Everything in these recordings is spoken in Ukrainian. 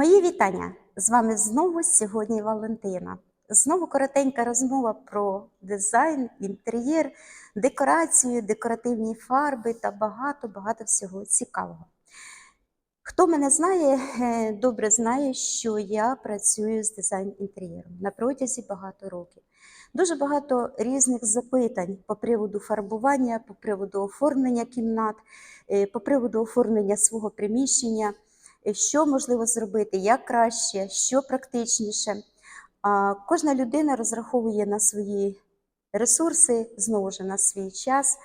Мої вітання! З вами знову сьогодні Валентина. Знову коротенька розмова про дизайн, інтер'єр, декорацію, декоративні фарби та багато-багато всього цікавого. Хто мене знає, е, добре знає, що я працюю з дизайн інтер'єром на протязі багато років. Дуже багато різних запитань по приводу фарбування, по приводу оформлення кімнат, е, по приводу оформлення свого приміщення, що можливо зробити, як краще, що практичніше. Кожна людина розраховує на свої ресурси, знову ж на свій час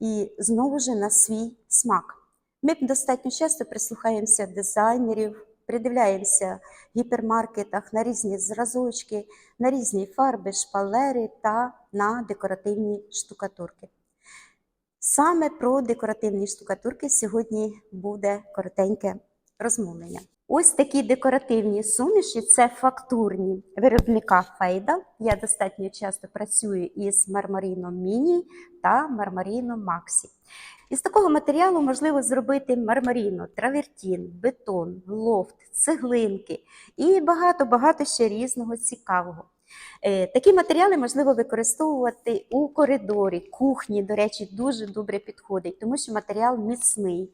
і знову ж на свій смак. Ми достатньо часто прислухаємося дизайнерів, придивляємося в гіпермаркетах на різні зразочки, на різні фарби, шпалери та на декоративні штукатурки. Саме про декоративні штукатурки сьогодні буде коротеньке розмовлення. Ось такі декоративні суміші це фактурні виробника Фейда. Я достатньо часто працюю із мармаріном Міні та мармаріном Максі. Із такого матеріалу можливо зробити мармаріно, травертін, бетон, лофт, цеглинки і багато-багато ще різного цікавого. Е, Такі матеріали можливо використовувати у коридорі, кухні, до речі, дуже добре підходить, тому що матеріал міцний,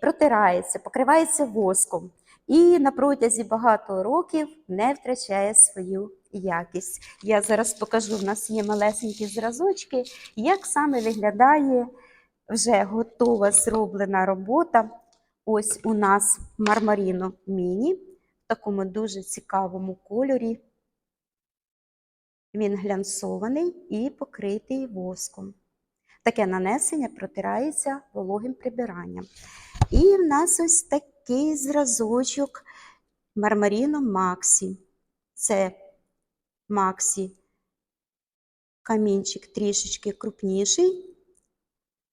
протирається, покривається воском і на протязі багато років не втрачає свою якість. Я зараз покажу, в нас є малесенькі зразочки, як саме виглядає вже готова зроблена робота. Ось у нас мармаріно міні в такому дуже цікавому кольорі. Він глянцований і покритий воском. Таке нанесення протирається вологим прибиранням. І в нас ось такий зразочок мармаріно Максі. Це Максі камінчик трішечки крупніший.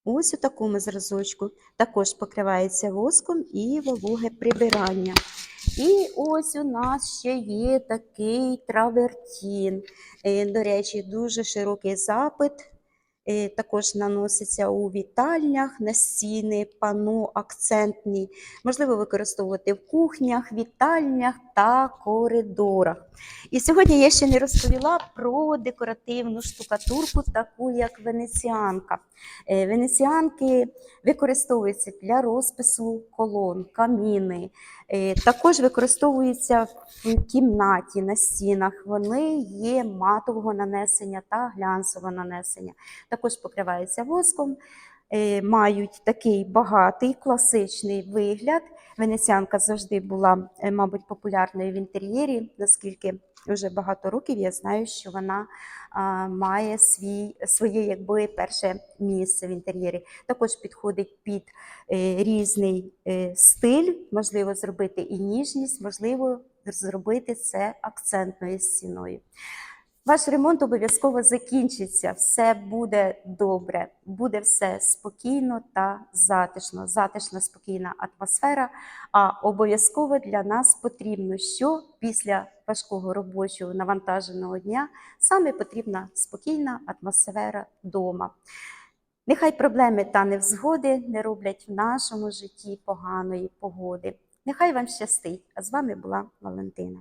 Ось у такому зразочку. Також покривається воском і вологе прибирання. І ось у нас ще є такий травертін. Е, До речі, дуже широкий запит. Також наноситься у вітальнях на стіни, пано акцентні. Можливо використовувати в кухнях, вітальнях та коридорах. І сьогодні я ще не розповіла про декоративну штукатурку, таку як венеціанка. Е, Венеціанки використовуються для розпису колон, каміни. Е, Також використовуються в кімнаті на стінах. Вони є матового нанесення та глянцевого нанесення. Також покриваються воском, е, мають такий багатий класичний вигляд. Венеціанка завжди була, е, мабуть, популярною в інтер'єрі, наскільки вже багато років я знаю, що вона має свій, своє якби перше місце в інтер'єрі. Також підходить під е, різний стиль, можливо, зробити і ніжність, можливо, зробити це акцентною стіною. Ваш ремонт обов'язково закінчиться, все буде добре, буде все спокійно та затишно, затишна, спокійна атмосфера. А обов'язково для нас потрібно, що після важкого робочого навантаженого дня саме потрібна спокійна атмосфера вдома. Нехай проблеми та невзгоди не роблять в нашому житті поганої погоди. Нехай вам щастить! А з вами була Валентина.